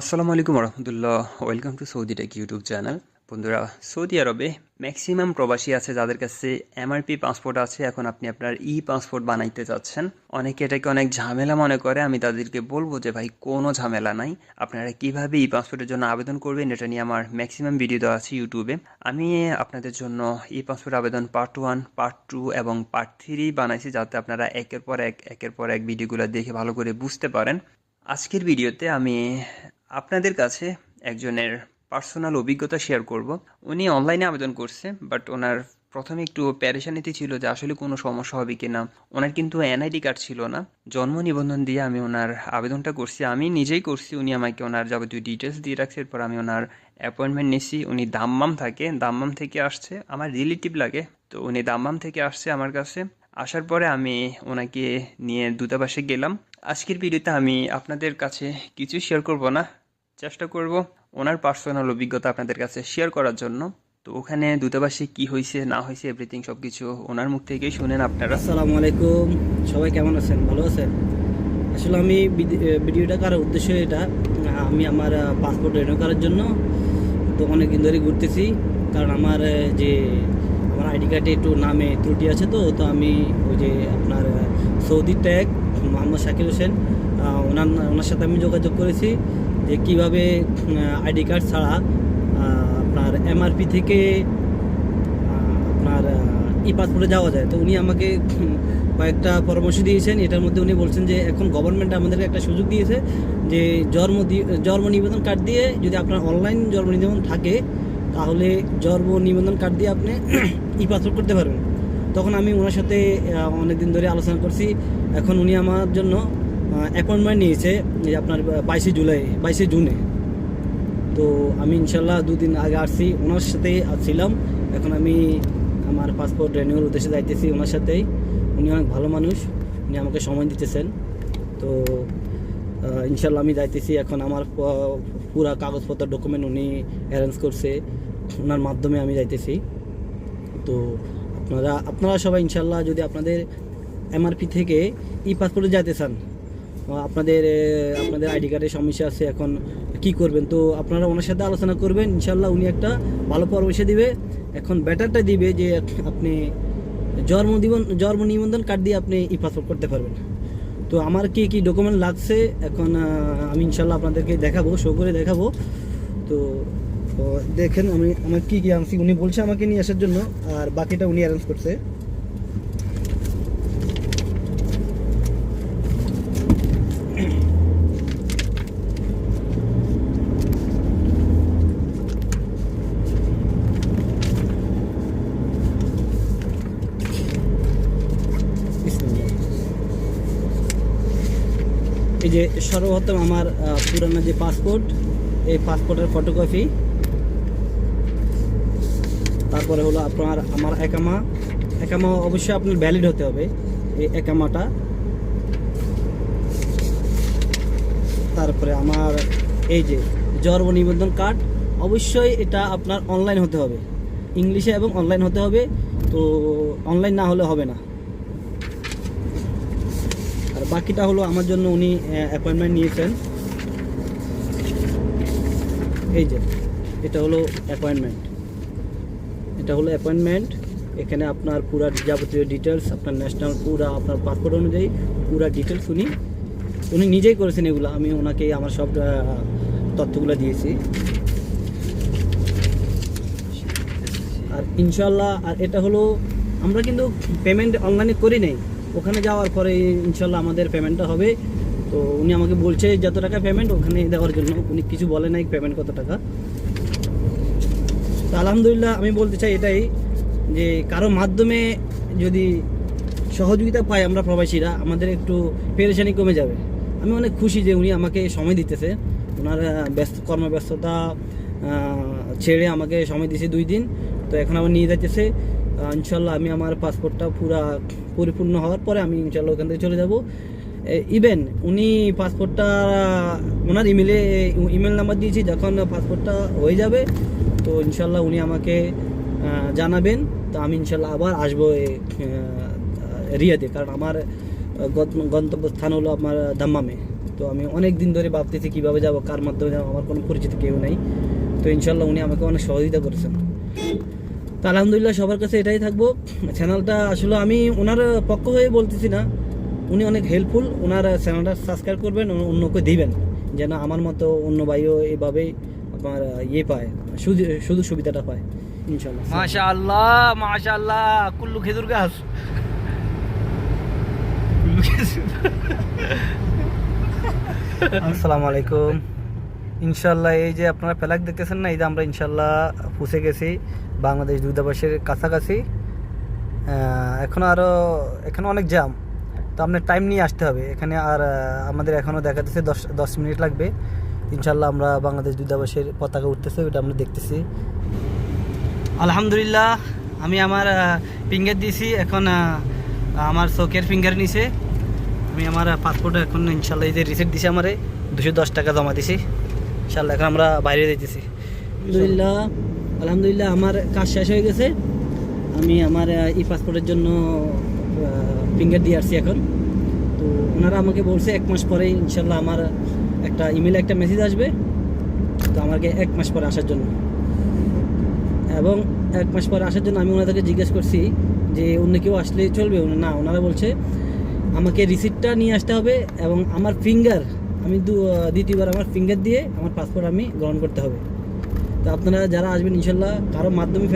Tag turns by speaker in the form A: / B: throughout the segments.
A: আসসালামু আলাইকুম রহমতুল্লাহ welcome to Saudi tech YouTube channel বন্ধুরা, সৌদি আরবে ম্যাক্সিমাম প্রবাসী আছে যাদের কাছে এমআরপি পাসপোর্ট আছে। এখন আপনি আপনার ই পাসপোর্ট বানাইতে যাচ্ছেন। অনেকে এটাকে অনেক ঝামেলা মনে করে। আমি তাদেরকে বলব যে, ভাই, কোনো ঝামেলা নাই। আপনারা কীভাবে ই পাসপোর্টের জন্য আবেদন করবেন, এটা নিয়ে আমার ম্যাক্সিমাম ভিডিও দেওয়া আছে ইউটিউবে আমি আপনাদের জন্য ই পাসপোর্ট আবেদন পার্ট ওয়ান পার্ট টু এবং পার্ট থ্রি বানাইছি, যাতে আপনারা একের পর এক, একের পর এক ভিডিওগুলো দেখে ভালো করে বুঝতে পারেন। আজকের ভিডিওতে আমি আপনাদের কাছে একজনের পার্সোনাল অভিজ্ঞতা শেয়ার করব। উনি অনলাইনে আবেদন করছে বাট ওনার প্রথমে একটু প্যারেশানিতে ছিল যে আসলে কোনো সমস্যা হবে কি না ওনার কিন্তু এনআইডি কার্ড ছিল না। জন্ম নিবন্ধন দিয়ে আমি ওনার আবেদনটা করছি। আমি নিজেই করছি, উনি আমাকে ওনার যাবতীয় ডিটেলস দিয়ে রাখছে। এরপর আমি ওনার অ্যাপয়েন্টমেন্ট নিয়েছি উনি দাম্মাম থাকে, দাম্মাম থেকে আসছে। আমার রিলেটিভ লাগে, তো উনি দাম্মাম থেকে আসছে আমার কাছে। আসার পরে আমি ওনাকে নিয়ে দূতাবাসে গেলাম। আজকের ভিডিওতে আমি আপনাদের কাছে কিছু শেয়ার করব না। চেষ্টা করব ওনার পার্সোনাল অভিজ্ঞতা আপনাদের কাছে শেয়ার করার জন্য। তো ওখানে দূতাবাসে কি হয়েছে না হয়েছে এভরিথিং সব কিছু ওনার মুখ থেকেই শুনেন আপনারা।
B: আসসালামু আলাইকুম। সবাই কেমন আছেন? ভালো আছেন? আসলে আমি ভিডিওটা করার উদ্দেশ্য এটা? আমি আমার পাসপোর্ট রেনিউ করার জন্য তো অনেক দিন ধরে ঘুরতেছি। কারণ আমার যে আমার আইডি কার্ডে একটু নামে ত্রুটি আছে তো তো আমি ওই যে আপনার সৌদি ট্যাগ মোহাম্মদ শাকির হোসেন ওনার ওনার সাথে আমি যোগাযোগ করেছি। যে কীভাবে আইডি কার্ড ছাড়া আপনার এমআরপি থেকে আপনার ই পাসপোর্টে যাওয়া যায়। তো উনি আমাকে কয়েকটা পরামর্শ দিয়েছেন। এটার মধ্যে উনি বলছেন যে, এখন গভর্নমেন্ট আমাদেরকে একটা সুযোগ দিয়েছে যে, জন্ম জন্ম নিবেদন কার্ড দিয়ে যদি আপনার অনলাইন জন্ম নিবেদন থাকে, তাহলে জন্ম নিবন্ধন কার্ড দিয়ে আপনি ই পাসপোর্ট করতে পারবেন। তখন আমি ওনার সাথে অনেক দিন ধরে আলোচনা করছি। এখন উনি আমার জন্য অ্যাপয়েন্টমেন্ট নিয়েছে, এই আপনার বাইশে জুলাই, বাইশে জুনে। তো আমি ইনশাল্লাহ দুদিন আগে আসছি, ওনার সাথেই ছিলাম এখন আমি আমার পাসপোর্ট রেনিউর উদ্দেশ্যে যাইতেছি ওনার সাথেই। উনি অনেক ভালো মানুষ, উনি আমাকে সময় দিতেছেন। তো ইনশাল্লাহ আমি যাইতেছি। এখন আমার পুরা কাগজপত্র ডকুমেন্ট উনি অ্যারেঞ্জ করছে, ওনার মাধ্যমে আমি যাইতেছি। তো আপনারা আপনারা সবাই ইনশাল্লাহ যদি আপনাদের এমআরপি থেকে ই পাসপোর্টে যাইতে চান আপনাদের আপনাদের আইডি কার্ডের সমস্যা আছে এখন কি করবেন? তো আপনারা ওনার সাথে আলোচনা করবেন ইনশাল্লাহ উনি একটা ভালো পরামর্শ দিবে। এখন ব্যাটারটা দিবে যে আপনি জন্ম দিবন, জন্ম নিবন্ধন কার্ড দিয়ে আপনি ই পাসপোর্ট করতে পারবেন। তো আমার কি কি ডকুমেন্ট লাগছে? এখন আমি ইনশাল্লাহ আপনাদেরকে দেখাবো শো করে দেখাবো। তো দেখেন আমি, আমার কি কি আনছি, উনি বলছে আমাকে নিয়ে আসার জন্য, আর বাকিটা উনি অ্যারেঞ্জ করছে। এই যে সর্বপ্রথম আমার পুরানো যে পাসপোর্ট এই পাসপোর্টের ফটোকপি তারপরে হলো আপনার আমার একামা। একামা অবশ্যই আপনার ভ্যালিড হতে হবে, এই একামাটা। তারপরে আমার এই যে জন্ম নিবন্ধন কার্ড অবশ্যই এটা আপনার অনলাইন হতে হবে। ইংলিশে এবং অনলাইন হতে হবে, তো অনলাইন না হলে হবে না। আর বাকিটা হলো আমার জন্য উনি অ্যাপয়েন্টমেন্ট নিয়েছেন। এই যে, এটা হলো অ্যাপয়েন্টমেন্ট এটা হলো অ্যাপয়েন্টমেন্ট এখানে আপনার পুরা যাবতীয় ডিটেলস আপনার ন্যাশনাল পুরা, আপনার পাসপোর্ট অনুযায়ী পুরা ডিটেলস উনি উনি নিজেই করেছেন এগুলো। আমি ওনাকে আমার সব তথ্যগুলো দিয়েছি। আর ইনশাল্লাহ আর এটা হলো, আমরা কিন্তু পেমেন্ট অনলাইনে করি নাই। ওখানে যাওয়ার পরে ইনশাল্লাহ আমাদের পেমেন্টটা হবে। তো উনি আমাকে বলছে যত টাকা পেমেন্ট ওখানে দেওয়ার জন্য। উনি কিছু বলে নাই পেমেন্ট কত টাকা। তো আলহামদুলিল্লাহ আমি বলতে চাই এটাই যে কারও মাধ্যমে যদি সহযোগিতা পাই আমরা প্রবাসীরা আমাদের একটু পেরেশানি কমে যাবে। আমি অনেক খুশি যে উনি আমাকে সময় দিতেছে। ওনার ব্যস্ত কর্মব্যস্ততা ছেড়ে আমাকে সময় দিয়েছে দুই দিন। তো এখন আমার নিয়ে আহ, ইনশাল্লাহ আমি আমার পাসপোর্টটা পুরা পরিপূর্ণ হওয়ার পরে আমি ইনশাল্লাহ ওখান থেকে চলে যাব। ইভেন উনি পাসপোর্টটা ওনার ইমেলে ইমেল নাম্বার দিয়েছি যখন পাসপোর্টটা হয়ে যাবে তো ইনশাল্লাহ উনি আমাকে জানাবেন। তো আমি ইনশাল্লাহ আবার আসব আহ, কারণ আমার গন্তব্যস্থান হলো আমার দাম্মামে। তো আমি অনেক দিন ধরে ভাবতেছি কীভাবে যাব কার মাধ্যমে যাব আমার কোনো পরিচিত কেউ নেই। তো ইনশাল্লাহ উনি আমাকে অনেক সহযোগিতা করেছেন। তো আলহামদুলিল্লাহ সবার কাছে এটাই থাকব। চ্যানেলটা আসলে আমি ওনার পক্ষ হয়ে বলতেছি না উনি অনেক হেল্পফুল ওনার চ্যানেলটা সাবস্ক্রাইব করবেন অন্যকে দিবেন যেন আমার মতো অন্য ভাইও এভাবেই আপনার ইয়ে পায় শুধু সুবিধাটা পায় ইনশাল্লাহ
C: মাশাআল্লাহ মাশাআল্লাহ কুল্লু খেজুর গাছ।
B: আসসালামু আলাইকুম। ইনশাল্লাহ এই যে আপনারা ফ্ল্যাগ দেখতেছেন না এই যে আমরা ইনশাল্লাহ পৌঁছে গেছি। বাংলাদেশ দূতাবাসের কাছাকাছি। এখনও আরও এখানে অনেক জ্যাম তো আপনার টাইম নিয়ে আসতে হবে। এখানে আর আমাদের এখনও দেখাতেছে দশ দশ মিনিট লাগবে। ইনশাল্লাহ আমরা বাংলাদেশ দূতাবাসের পতাকা উঠতেছে, ওইটা আমরা দেখতেছি। আলহামদুলিল্লাহ, আমি আমার ফিঙ্গার দিয়েছি। এখন আমার চোখের ফিঙ্গার নিছে। আমি আমার পাসপোর্ট এখন ইনশাল্লাহ এই যে রিসিট দিছে আমারে, দুশো দশ টাকা জমা দিছি। ইনশাল্লাহ এখন আমরা বাইরে যেতেছি আলহামদুলিল্লাহ। আলহামদুলিল্লাহ আমার কাজ শেষ হয়ে গেছে। আমি আমার ই পাসপোর্টের জন্য ফিঙ্গার দিয়ে আসছি এখন। তো ওনারা আমাকে বলছে এক মাস পরে ইনশাল্লাহ আমার একটা ইমেলে একটা মেসেজ আসবে। তো আমাকে এক মাস পরে আসার জন্য। এবং এক মাস পরে আসার জন্য আমি ওনাদেরকে জিজ্ঞেস করছি যে, অন্য কেউ আসলে চলবে? না। ওনারা বলছে, আমাকে রিসিপ্টটা নিয়ে আসতে হবে এবং আমার ফিঙ্গার আমি দ্বিতীয়বার আমার ফিঙ্গার দিয়ে আমার পাসপোর্ট আমি গ্রহণ করতে হবে। তো আপনারা যারা আসবেন, ইনশাল্লাহ কারও মাধ্যমে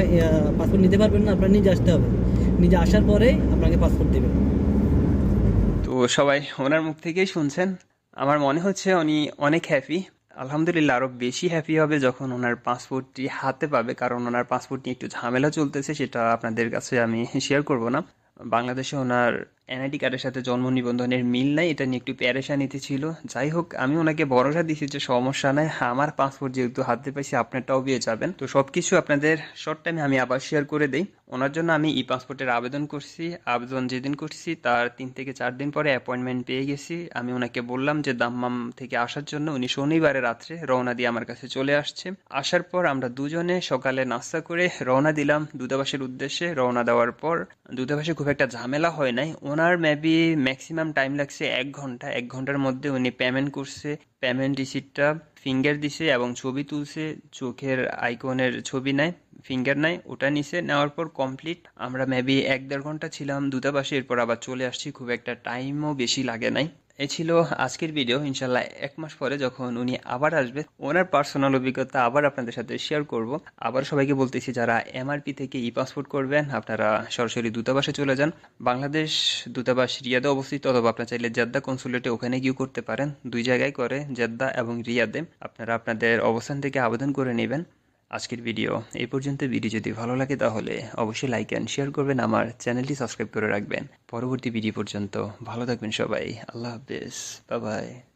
B: পাসপোর্ট নিতে পারবেন না, আপনার নিজে আসতে হবে। নিজে আসার পরে আপনাকে পাসপোর্ট দেবেন
A: তো সবাই, ওনার মুখ থেকেই শুনছেন। আমার মনে হচ্ছে উনি অনেক হ্যাপি আলহামদুলিল্লাহ আরও বেশি হ্যাপি হবে যখন ওনার পাসপোর্টটি হাতে পাবে। কারণ ওনার পাসপোর্ট নিয়ে একটু ঝামেলা চলতেছে, সেটা আপনাদের কাছে আমি শেয়ার করব না। বাংলাদেশে ওনার এনআইডি কার্ডের সাথে জন্ম নিবন্ধনের মিল নাই, এটা নিয়ে একটু প্যারেশানিতে ছিল। যাই হোক, আমি ওনাকে ভরসা দিয়েছি যে সমস্যা নাই, আমার পাসপোর্ট যেহেতু হাতে পাইছি, আপনারটাও পেয়ে যাবেন। তো সব কিছু আপনাদের শর্ট টাইমে আমি আবার শেয়ার করে দেই। ওনার জন্য আমি ই পাসপোর্টের আবেদন করছি। আবেদন যেদিন করছি, তার তিন থেকে চার দিন পরে অ্যাপয়েন্টমেন্ট পেয়ে গেছি। আমি ওনাকে বললাম যে দাম্মাম থেকে আসার জন্য উনি শনিবারে রাত্রে রওনা দিয়ে আমার কাছে চলে আসছে। আসার পর আমরা দুজনে সকালে নাস্তা করে রওনা দিলাম। দূতাবাসের উদ্দেশ্যে রওনা দেওয়ার পর দূতাবাসে খুব একটা ঝামেলা হয় নাই। ওনার মেবি ম্যাক্সিমাম টাইম লাগছে এক ঘণ্টা। এক ঘণ্টার মধ্যে উনি পেমেন্ট করছে। পেমেন্ট রিসিপ্টটা ফিঙ্গার দিছে এবং ছবি তুলছে, চোখের আইকনের ছবি নেয় ফিঙ্গার নাই, ওটা নিছে, নেওয়ার পর কমপ্লিট আমরা মেবি এক দেড় ঘণ্টা ছিলাম দূতাবাসে, এরপর আবার চলে আসছি, খুব একটা টাইমও বেশি লাগে নাই। এ ছিল আজকের ভিডিও ইনশাল্লাহ এক মাস পরে যখন উনি আবার আসবে, ওনার পার্সোনাল অভিজ্ঞতা আবার আপনাদের সাথে শেয়ার করব। আবার সবাইকে বলতেছি, যারা এমআরপি থেকে ই পাসপোর্ট করবেন, আপনারা সরাসরি দূতাবাসে চলে যান। বাংলাদেশ দূতাবাস রিয়াদে অবস্থিত, অথবা আপনার চাইলে জেদ্দা কনসুলেটে ওখানে গিয়েও করতে পারেন। দুই জায়গায় করে, জেদ্দা এবং রিয়াদে। আপনারা আপনাদের অবস্থান থেকে আবেদন করে নেবেন। আজকের ভিডিও এই পর্যন্ত। ভিডিও যদি ভালো লাগে তাহলে অবশ্যই লাইক অ্যান্ড শেয়ার করবেন। আমার চ্যানেলটি সাবস্ক্রাইব করে রাখবেন। পরবর্তী ভিডিও পর্যন্ত ভালো থাকবেন সবাই। আল্লাহ হাফেজ। Bye bye